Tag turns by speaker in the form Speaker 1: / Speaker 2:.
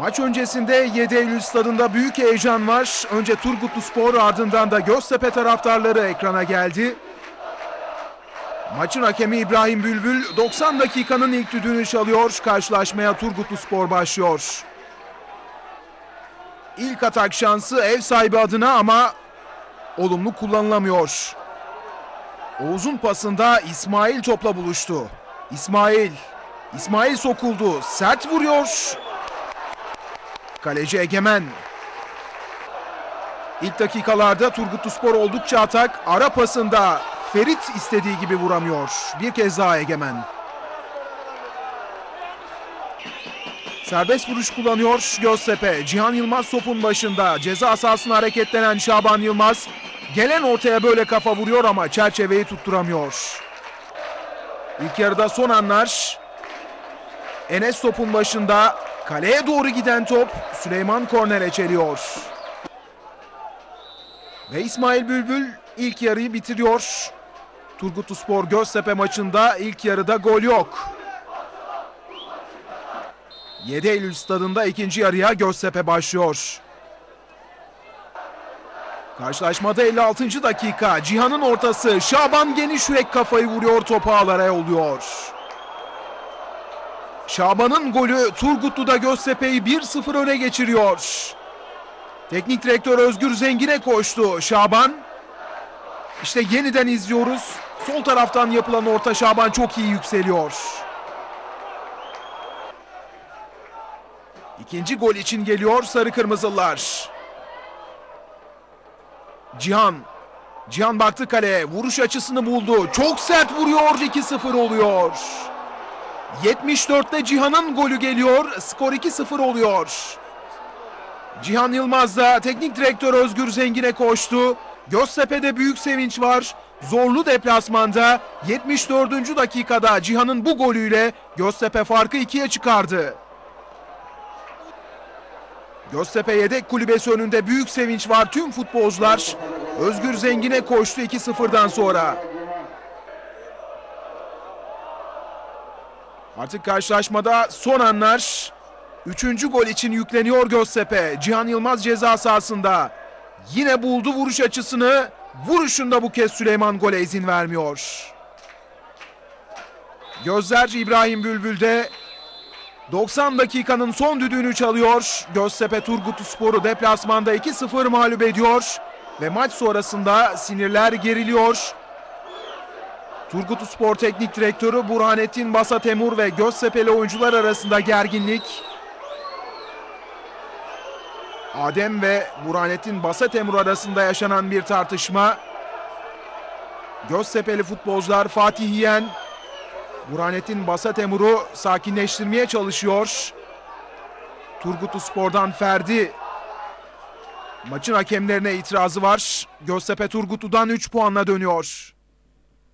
Speaker 1: Maç öncesinde 7 Eylül stadında büyük heyecan var. Önce Turgutlu Spor ardından da Göztepe taraftarları ekrana geldi. Maçın hakemi İbrahim Bülbül 90 dakikanın ilk düdüğünü çalıyor. Karşılaşmaya Turgutlu Spor başlıyor. İlk atak şansı ev sahibi adına ama olumlu kullanılamıyor. Oğuz'un pasında İsmail topla buluştu. İsmail, İsmail sokuldu. Sert vuruyor. Kaleci Egemen. İlk dakikalarda Turgutlu Spor oldukça atak. Ara pasında Ferit istediği gibi vuramıyor. Bir kez daha Egemen. Serbest vuruş kullanıyor Göztepe. Cihan Yılmaz topun başında. Ceza sahasına hareketlenen Şaban Yılmaz. Gelen ortaya böyle kafa vuruyor ama çerçeveyi tutturamıyor. İlk yarıda son anlar. Enes topun başında. Kaleye doğru giden top Süleyman kornere çeliyor. Ve İsmail Bülbül ilk yarıyı bitiriyor. Turgutlu Spor Göztepe maçında ilk yarıda gol yok. 7 Eylül stadında ikinci yarıya Göztepe başlıyor. Karşılaşmada 56. dakika Cihan'ın ortası Şaban geniş yürek kafayı vuruyor topu ağlara yolluyor. Şaban'ın golü Turgutlu'da Göztepe'yi 1-0 öne geçiriyor. Teknik direktör Özgür Zengin'e koştu. Şaban işte yeniden izliyoruz. Sol taraftan yapılan orta Şaban çok iyi yükseliyor. İkinci gol için geliyor Sarı Kırmızılar. Cihan. Cihan baktı kaleye. Vuruş açısını buldu. Çok sert vuruyor. 2-0 oluyor. 74'te Cihan'ın golü geliyor. Skor 2-0 oluyor. Cihan Yılmaz da teknik direktör Özgür Zengin'e koştu. Göztepe'de büyük sevinç var. Zorlu deplasmanda 74. dakikada Cihan'ın bu golüyle Göztepe farkı ikiye çıkardı. Göztepe yedek kulübesi önünde büyük sevinç var tüm futbolcular. Özgür Zengin'e koştu 2-0'dan sonra. Artık karşılaşmada son anlar. Üçüncü gol için yükleniyor Göztepe. Cihan Yılmaz ceza sahasında. Yine buldu vuruş açısını. Vuruşunda bu kez Süleyman gole izin vermiyor. Gözler İbrahim Bülbül'de 90 dakikanın son düdüğünü çalıyor. Göztepe Turgutlu Spor'u deplasmanda 2-0 mağlup ediyor. Ve maç sonrasında sinirler geriliyor. Turgutlu Spor Teknik Direktörü Burhanettin Basatemur ve Göztepe'li oyuncular arasında gerginlik. Adem ve Burhanettin Basatemur arasında yaşanan bir tartışma. Göztepe'li futbolcular Fatih Yiyen, Burhanettin Basatemur'u sakinleştirmeye çalışıyor. Turgutlu Spor'dan Ferdi maçın hakemlerine itirazı var. Göztepe Turgutlu'dan 3 puanla dönüyor.